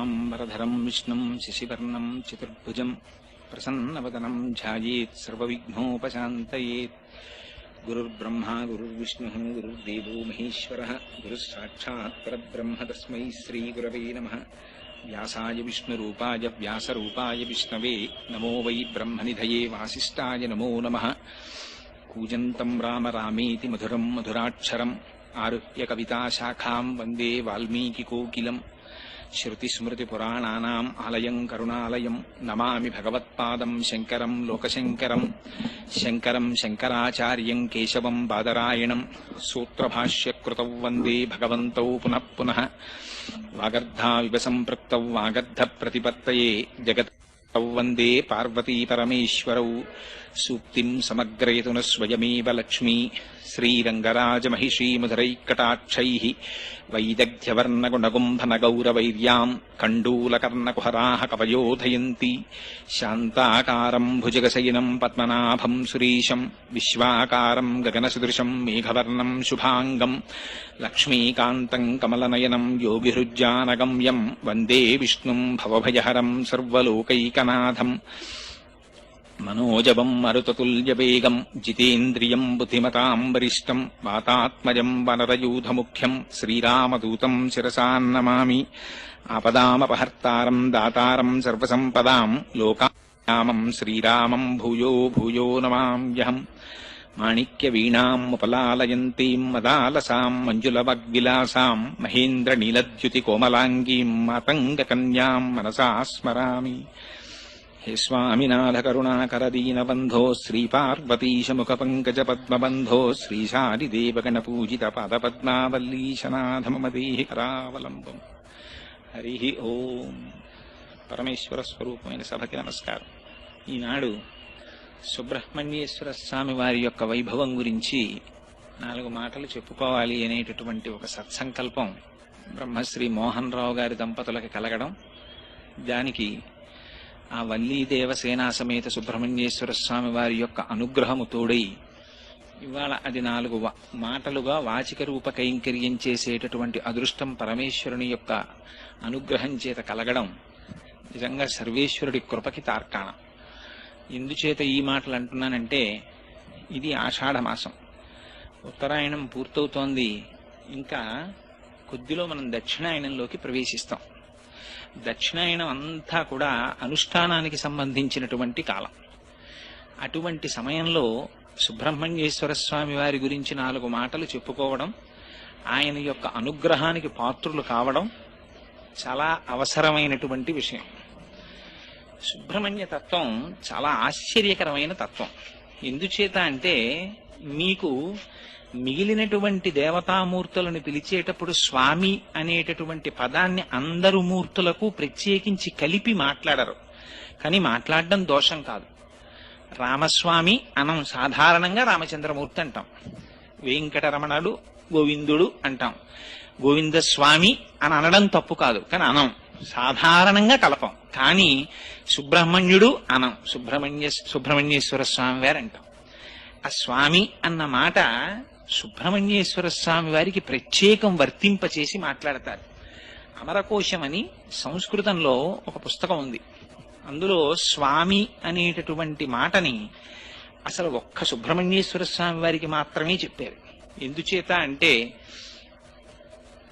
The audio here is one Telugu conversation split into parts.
अम्बरधरम् विष्णुम् शिशिवर्णम् चतुर्भुजम् प्रसन्नवदनम् ध्यायेत् सर्वविघ्नोपशान्तयेत्। गुरुर्ब्रह्मा गुरुर्विष्णुः गुरुर्देवो महेश्वरः गुरुस्साक्षात्परद्ब्रह्म तस्मै श्रीगुरवे नमः। व्यासाय विष्णुरूपाय व्यासरूपाय विष्णवे नमो वै ब्रह्मनिधये वासिष्ठाय नमो नमः। कूजन्तम् राम रामेति मधुरम् मधुराक्षरम्। आरुह्य कविताशाखाम् वन्दे वाल्मीकिकोकिलम्। శృతిస్మృతిపురాణానాం ఆలయం కరుణాలయం నమామి భగవత్పాదం శంకరం లోకశంకరం శంకరం శంకరాచార్యం కేశవం బాదరాయణం సూత్రభాష్యకృతౌ వందే భగవంతౌ పునః పునః వాగర్ధావివ సంపృక్తౌ వాగర్ధ ప్రతిపత్తయే జగత్ వందే పార్వతీ పరమేశ్వరౌ सूक्तिम् समग्रयतु नः स्वयमेव लक्ष्मी। श्रीरङ्गराजमहिषीमधुरैकटाक्षैः वैदग्ध्यवर्णगुणगुम्भनगौरवैर्याम् कण्डूलकर्णकुहराः कवयोधयन्ति शान्ताकारम् भुजगशयिनम् पद्मनाभम् सुरीशम् विश्वाकारम् गगनसदृशम् मेघवर्णम् शुभाङ्गम् लक्ष्मीकान्तम् कमलनयनम् योगिहृज्जानगम्यम् वन्दे विष्णुम् भवभयहरम् सर्वलोकैकनाथम्। మనోజవం మరుతతుల్యవేగం జితేంద్రియం బుద్ధిమతాం వరిష్టం వాతాత్మజం వనరయూధముఖ్యం శ్రీరామదూతం శిరసాన్నమామి ఆపదామపహర్తారం దాతారం సర్వసంపదాం లోకామం శ్రీరామం భూయో భూయో నమామ్యహం మాణిక్యవీణాముపలాలయంతీం మదాలసాం మంజులవగ్విలాసాం మహేంద్రనీలద్యుతికోమలాంగీం మాతంగకన్యాం మనసా స్మరామి హే స్వామినాథకరుణాకరదీనబంధో శ్రీపార్వతీశముఖపంకజపద్మబంధో శ్రీశాలిదేవగణపూజిత పాదపద్మావల్లీశనాథ మమ దేహి కరావలంబం హరి ఓం. పరమేశ్వర స్వరూపమైన సభకి నమస్కారం. ఈనాడు సుబ్రహ్మణ్యేశ్వర స్వామి వారి యొక్క వైభవం గురించి నాలుగు మాటలు చెప్పుకోవాలి అనేటటువంటి ఒక సత్సంకల్పం బ్రహ్మశ్రీ మోహన్ రావు గారి దంపతులకు కలగడం దానికి ఆ వల్లీదేవ సేనాసమేత సమేత సుబ్రహ్మణ్యేశ్వర స్వామి వారి యొక్క అనుగ్రహము తోడై ఇవాళ అది నాలుగు వ- మాటలుగా వాచిక రూప కైంకర్యం చేసేటటువంటి అదృష్టం పరమేశ్వరుని యొక్క అనుగ్రహం చేత కలగడం నిజంగా సర్వేశ్వరుడి కృపకి తార్కాణం. ఎందుచేత ఈ మాటలు అంటున్నానంటే ఇది ఆషాఢ మాసం. ఉత్తరాయణం పూర్తవుతోంది. ఇంకా కొద్దిలో మనం దక్షిణాయనంలోకి ప్రవేశిస్తాం. దక్షిణాయనం అంతా కూడా అనుష్ఠానానికి సంబంధించినటువంటి కాలం. అటువంటి సమయంలో సుబ్రహ్మణ్యేశ్వర స్వామి వారి గురించి నాలుగు మాటలు చెప్పుకోవడం ఆయన యొక్క అనుగ్రహానికి పాత్రులు కావడం చాలా అవసరమైనటువంటి విషయం. సుబ్రహ్మణ్య తత్వం చాలా ఆశ్చర్యకరమైన తత్వం. ఎందుచేత అంటే మీకు మిగిలినటువంటి దేవతామూర్తులను పిలిచేటప్పుడు స్వామి అనేటటువంటి పదాన్ని అందరు మూర్తులకు ప్రత్యేకించి కలిపి మాట్లాడరు. కానీ మాట్లాడడం దోషం కాదు. రామస్వామి అనం సాధారణంగా రామచంద్రమూర్తి అంటాం. వెంకటరమణుడు గోవిందుడు అంటాం. గోవిందస్వామి అని అనడం తప్పు కాదు కానీ అనం. సాధారణంగా కలపం. కానీ సుబ్రహ్మణ్యుడు అనం. సుబ్రహ్మణ్య సుబ్రహ్మణ్యేశ్వర స్వామి వారు అంటాం ఆ స్వామి అన్న మాట సుబ్రహ్మణ్యేశ్వర స్వామి వారికి ప్రత్యేకం వర్తింపచేసి మాట్లాడతారు. అమరకోశం అని సంస్కృతంలో ఒక పుస్తకం ఉంది. అందులో స్వామి అనేటటువంటి మాటని అసలు ఒక్క సుబ్రహ్మణ్యేశ్వర స్వామి వారికి మాత్రమే చెప్పారు. ఎందుచేత అంటే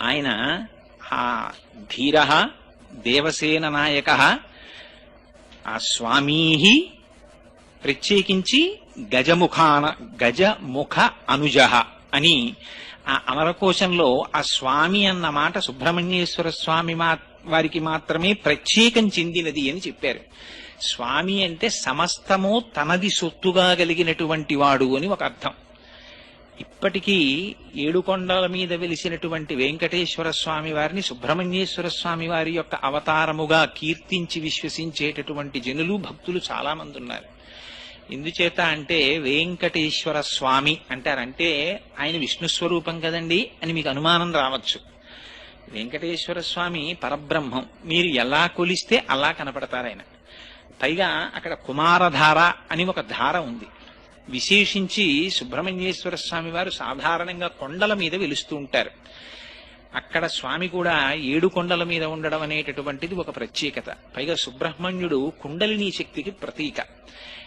ఆయన ఆ ధీర దేవసేన నాయక ఆ స్వామీ ప్రత్యేకించి గజముఖాన గజముఖ అనుజ అని ఆ అమరకోశంలో ఆ స్వామి అన్న మాట సుబ్రహ్మణ్యేశ్వర స్వామి మా వారికి మాత్రమే ప్రత్యేకం చెందినది అని చెప్పారు. స్వామి అంటే సమస్తము తనది సొత్తుగా కలిగినటువంటి వాడు అని ఒక అర్థం. ఇప్పటికీ ఏడుకొండల మీద వెలిసినటువంటి వెంకటేశ్వర స్వామి వారిని సుబ్రహ్మణ్యేశ్వర స్వామి వారి యొక్క అవతారముగా కీర్తించి విశ్వసించేటటువంటి జనులు భక్తులు చాలా మంది ఉన్నారు. ఎందుచేత అంటే వెంకటేశ్వర స్వామి అంటారంటే ఆయన విష్ణు స్వరూపం కదండి అని మీకు అనుమానం రావచ్చు. వెంకటేశ్వర స్వామి పరబ్రహ్మం. మీరు ఎలా కొలిస్తే అలా కనపడతారు ఆయన. పైగా అక్కడ కుమారధార అని ఒక ధార ఉంది. విశేషించి సుబ్రహ్మణ్యేశ్వర స్వామి వారు సాధారణంగా కొండల మీద వెలుస్తూ ఉంటారు. అక్కడ స్వామి కూడా ఏడు కొండల మీద ఉండడం అనేటటువంటిది ఒక ప్రత్యేకత. పైగా సుబ్రహ్మణ్యుడు కుండలిని శక్తికి ప్రతీక.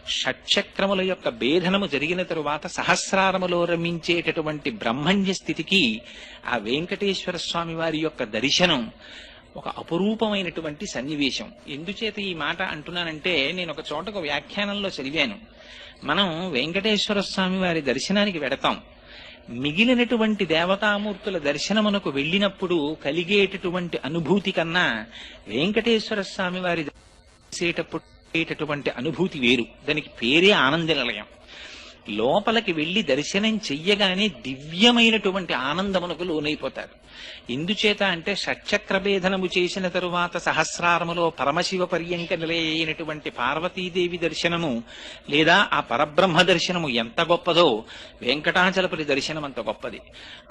షట్చక్రముల యొక్క భేదనము జరిగిన తరువాత సహస్రారములో రమించేటటువంటి బ్రహ్మణ్య స్థితికి ఆ వెంకటేశ్వర స్వామి వారి యొక్క దర్శనం ఒక అపురూపమైనటువంటి సన్నివేశం. ఎందుచేత ఈ మాట అంటున్నానంటే నేను ఒక చోట ఒక వ్యాఖ్యానంలో చదివాను. మనం వెంకటేశ్వర స్వామి వారి దర్శనానికి వెడతాం. మిగిలినటువంటి దేవతామూర్తుల దర్శనమునకు వెళ్ళినప్పుడు కలిగేటటువంటి అనుభూతి కన్నా వెంకటేశ్వర స్వామి వారి చేసేటప్పుడు అనుభూతి వేరు. దానికి పేరే ఆనంద నిలయం లోపలికి వెళ్ళి దర్శనం చెయ్యగానే దివ్యమైనటువంటి ఆనందమునకు లోనైపోతారు. ఎందుచేత అంటే షట్చక్రభేదనము చేసిన తరువాత సహస్రారములో పరమశివ పర్యంక నిలయైనటువంటి పార్వతీదేవి దర్శనము లేదా ఆ పరబ్రహ్మ దర్శనము ఎంత గొప్పదో వెంకటాచలపతి దర్శనం అంత గొప్పది.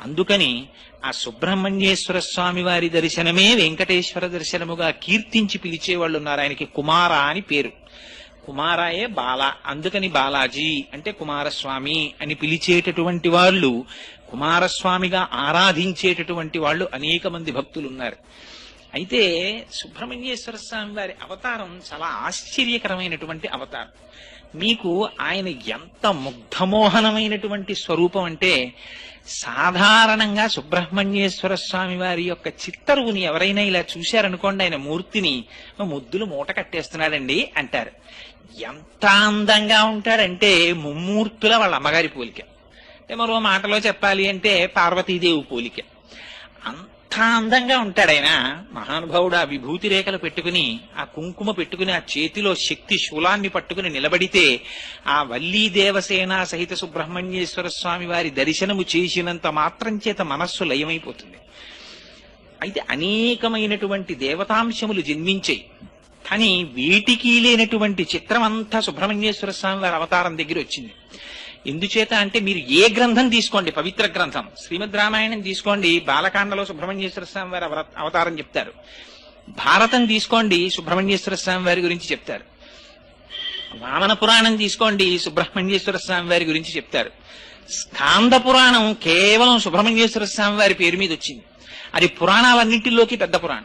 అందుకని ఆ సుబ్రహ్మణ్యేశ్వర స్వామి వారి దర్శనమే వెంకటేశ్వర దర్శనముగా కీర్తించి పిలిచేవాళ్ళు ఉన్నారు. ఆయనకి కుమార అని పేరు. కుమారాయే బాల అందుకని బాలాజీ అంటే కుమారస్వామి అని పిలిచేటటువంటి వాళ్ళు కుమారస్వామిగా ఆరాధించేటటువంటి వాళ్ళు అనేక మంది భక్తులు ఉన్నారు అయితే సుబ్రహ్మణ్యేశ్వర స్వామి వారి అవతారం చాలా ఆశ్చర్యకరమైనటువంటి అవతారం. మీకు ఆయన ఎంత ముగ్ధమోహనమైనటువంటి స్వరూపం అంటే సాధారణంగా సుబ్రహ్మణ్యేశ్వర స్వామి వారి యొక్క చిత్తరువుని ఎవరైనా ఇలా చూశారనుకోండి ఆయన మూర్తిని ముద్దులు మూట కట్టేస్తున్నాడండి అంటారు. ఎంత అందంగా ఉంటాడంటే ముమ్మూర్తుల వాళ్ళ అమ్మగారి పోలిక. అంటే మరో మాటలో చెప్పాలి అంటే పార్వతీదేవి పోలిక. అంత అందంగా ఉంటాడైనా మహానుభావుడు ఆ విభూతి రేఖలు పెట్టుకుని ఆ కుంకుమ పెట్టుకుని ఆ చేతిలో శక్తి శూలాన్ని పట్టుకుని నిలబడితే ఆ వల్లీ దేవసేన సహిత సుబ్రహ్మణ్యేశ్వర స్వామి వారి దర్శనము చేసినంత మాత్రం చేత మనస్సు లయమైపోతుంది. అయితే అనేకమైనటువంటి దేవతాంశములు జన్మించాయి. కానీ వీటికి లేనటువంటి చిత్రం అంతా సుబ్రహ్మణ్యేశ్వర స్వామి వారి అవతారం దగ్గర వచ్చింది. ఎందుచేత అంటే మీరు ఏ గ్రంథం తీసుకోండి? పవిత్ర గ్రంథం. శ్రీమద్ రామాయణం తీసుకోండి. బాలకాండలో సుబ్రహ్మణ్యేశ్వర స్వామి వారి అవతారం చెప్తారు. భారతం తీసుకోండి సుబ్రహ్మణ్యేశ్వర స్వామి వారి గురించి చెప్తారు. వామన పురాణం తీసుకోండి సుబ్రహ్మణ్యేశ్వర స్వామి వారి గురించి చెప్తారు. స్కాంద పురాణం కేవలం సుబ్రహ్మణ్యేశ్వర స్వామి వారి పేరు మీద వచ్చింది. అది పురాణాలన్నింటిలోకి పెద్ద పురాణం.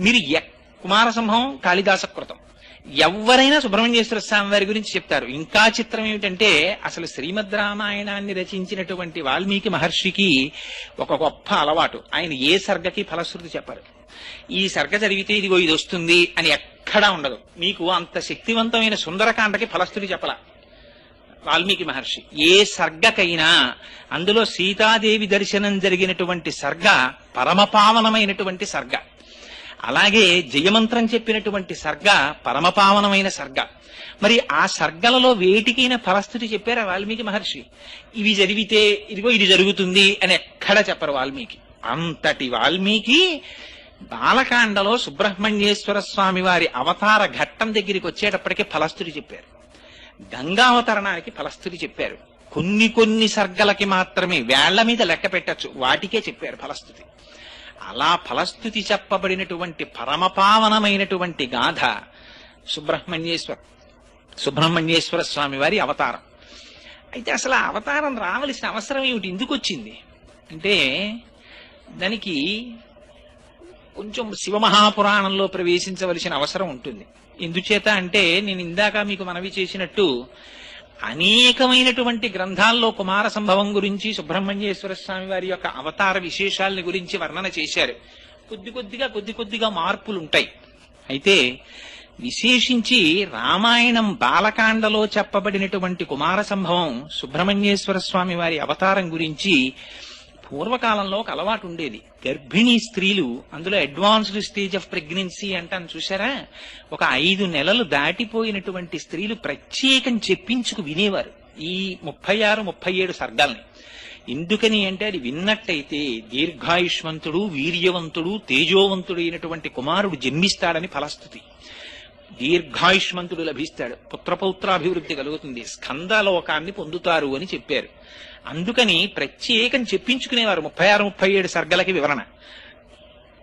మీరు కుమారసింహం కాళిదాస కృతం. ఎవరైనా సుబ్రహ్మణ్యేశ్వర స్వామి వారి గురించి చెప్తారు. ఇంకా చిత్రం ఏమిటంటే అసలు శ్రీమద్ రామాయణాన్ని రచించినటువంటి వాల్మీకి మహర్షికి ఒక గొప్ప అలవాటు. ఆయన ఏ సర్గకి ఫలశ్రుతి చెప్పారు. ఈ సర్గ చదివితే ఇదిగో ఇది వస్తుంది అని ఎక్కడా ఉండదు. మీకు అంత శక్తివంతమైన సుందరకాండకి ఫలశ్రుతి చెప్పలా. వాల్మీకి మహర్షి. ఏ సర్గకైనా అందులో సీతాదేవి దర్శనం జరిగినటువంటి సర్గ పరమపావనమైనటువంటి సర్గ. అలాగే జయమంత్రం చెప్పినటువంటి సర్గ పరమపావనమైన సర్గ. మరి ఆ సర్గలలో వేటికైనా చెప్పారు చెప్పారా వాల్మీకి మహర్షి? ఇవి జరిగితే ఇదిగో ఇది జరుగుతుంది అని ఎక్కడ చెప్పరు వాల్మీకి. అంతటి వాల్మీకి బాలకాండలో సుబ్రహ్మణ్యేశ్వర స్వామి వారి అవతార ఘట్టం దగ్గరికి వచ్చేటప్పటికి ఫలస్థుతి చెప్పారు. గంగావతరణానికి ఫలస్థుతి చెప్పారు. కొన్ని కొన్ని సర్గలకి మాత్రమే వేళ్ళ మీద లెక్క పెట్టచ్చు. వాటికే చెప్పారు ఫలస్థుతి అలా ఫలస్థుతి చెప్పబడినటువంటి పరమపావనమైనటువంటి గాథ సుబ్రహ్మణ్యేశ్వర సుబ్రహ్మణ్యేశ్వర స్వామి వారి అవతారం. అయితే అసలు ఆ అవతారం రావలసిన అవసరం ఏమిటి? ఎందుకు వచ్చింది? అంటే దానికి కొంచెం శివమహాపురాణంలో ప్రవేశించవలసిన అవసరం ఉంటుంది. ఎందుచేత అంటే నేను ఇందాక మీకు మనవి చేసినట్టు అనేకమైనటువంటి గ్రంథాల్లో కుమార సంభవం గురించి సుబ్రహ్మణ్యేశ్వర స్వామి వారి యొక్క అవతార విశేషాలని గురించి వర్ణన చేశారు. కొద్ది కొద్దిగా కొద్ది కొద్దిగా మార్పులు ఉంటాయి అయితే విశేషించి రామాయణం బాలకాండలో చెప్పబడినటువంటి కుమార సంభవం సుబ్రహ్మణ్యేశ్వర స్వామి వారి అవతారం గురించి పూర్వకాలంలో ఒక అలవాటు ఉండేది. గర్భిణీ స్త్రీలు అందులో అడ్వాన్స్డ్ స్టేజ్ ఆఫ్ ప్రెగ్నెన్సీ అంటాను చూసారా ఒక ఐదు నెలలు దాటిపోయినటువంటి స్త్రీలు ప్రత్యేకం చెప్పించుకు వినేవారు ఈ ముప్పై ఆరు ముప్పై ఏడు సర్గాల్ని. ఎందుకని అంటే అది విన్నట్టయితే దీర్ఘాయుష్మంతుడు వీర్యవంతుడు తేజోవంతుడు అయినటువంటి కుమారుడు జన్మిస్తాడని ఫలస్థుతి. దీర్ఘాయుష్మంతుడు లభిస్తాడు. పుత్రపౌత్రాభివృద్ధి కలుగుతుంది. స్కందలోకాన్ని పొందుతారు అని చెప్పారు. అందుకని ప్రత్యేకం చెప్పించుకునేవారు ముప్పై ఆరు ముప్పై ఏడు సర్గలకి వివరణ.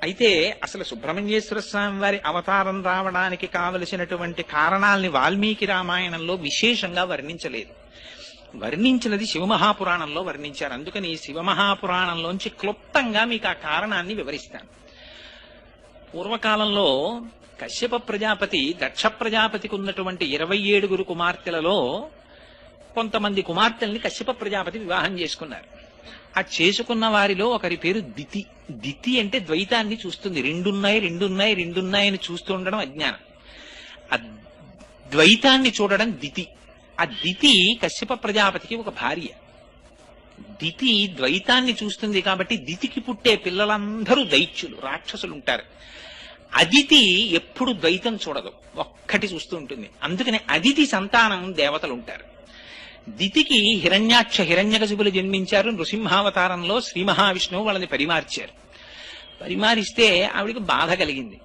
అయితే అసలు సుబ్రహ్మణ్యేశ్వర స్వామి వారి అవతారం రావడానికి కావలసినటువంటి కారణాల్ని వాల్మీకి రామాయణంలో విశేషంగా వర్ణించలేదు. వర్ణించినది శివమహాపురాణంలో వర్ణించారు. అందుకని శివమహాపురాణంలోంచి క్లుప్తంగా మీకు ఆ కారణాన్ని వివరిస్తాను. పూర్వకాలంలో కశ్యప ప్రజాపతి దక్ష ప్రజాపతికి ఉన్నటువంటి ఇరవై ఏడుగురు కుమార్తెలలో కొంతమంది కుమార్తెల్ని కశ్యప ప్రజాపతి వివాహం చేసుకున్నారు. ఆ చేసుకున్న వారిలో ఒకరి పేరు దితి. దితి అంటే ద్వైతాన్ని చూస్తుంది. రెండున్నాయి రెండున్నాయి రెండున్నాయని చూస్తూ ఉండడం అజ్ఞానం. ఆ ద్వైతాన్ని చూడడం దితి. ఆ దితి కశ్యప ప్రజాపతికి ఒక భార్య. దితి ద్వైతాన్ని చూస్తుంది కాబట్టి దితికి పుట్టే పిల్లలందరూ దైత్యులు రాక్షసులు ఉంటారు అదితి ఎప్పుడు ద్వైతం చూడదు. ఒక్కటి చూస్తూ ఉంటుంది. అందుకని అదితి సంతానం దేవతలు ఉంటారు దితికి హిరణ్యాక్ష హిరణ్యకశిపులు జన్మించారు. నృసింహావతారంలో శ్రీ మహావిష్ణువు వాళ్ళని పరిమార్చారు. పరిమారిస్తే ఆవిడికి బాధ కలిగింది.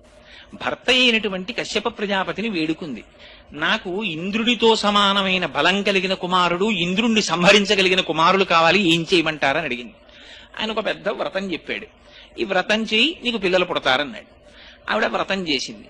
భర్త అయినటువంటి కశ్యప ప్రజాపతిని వేడుకుంది. నాకు ఇంద్రుడితో సమానమైన బలం కలిగిన కుమారుడు ఇంద్రుణ్ణి సంహరించగలిగిన కుమారులు కావాలి ఏం చేయమంటారని అడిగింది. ఆయన ఒక పెద్ద వ్రతం చెప్పాడు. ఈ వ్రతం చేయి నీకు పిల్లలు పుడతారన్నాడు. ఆవిడ వ్రతం చేసింది.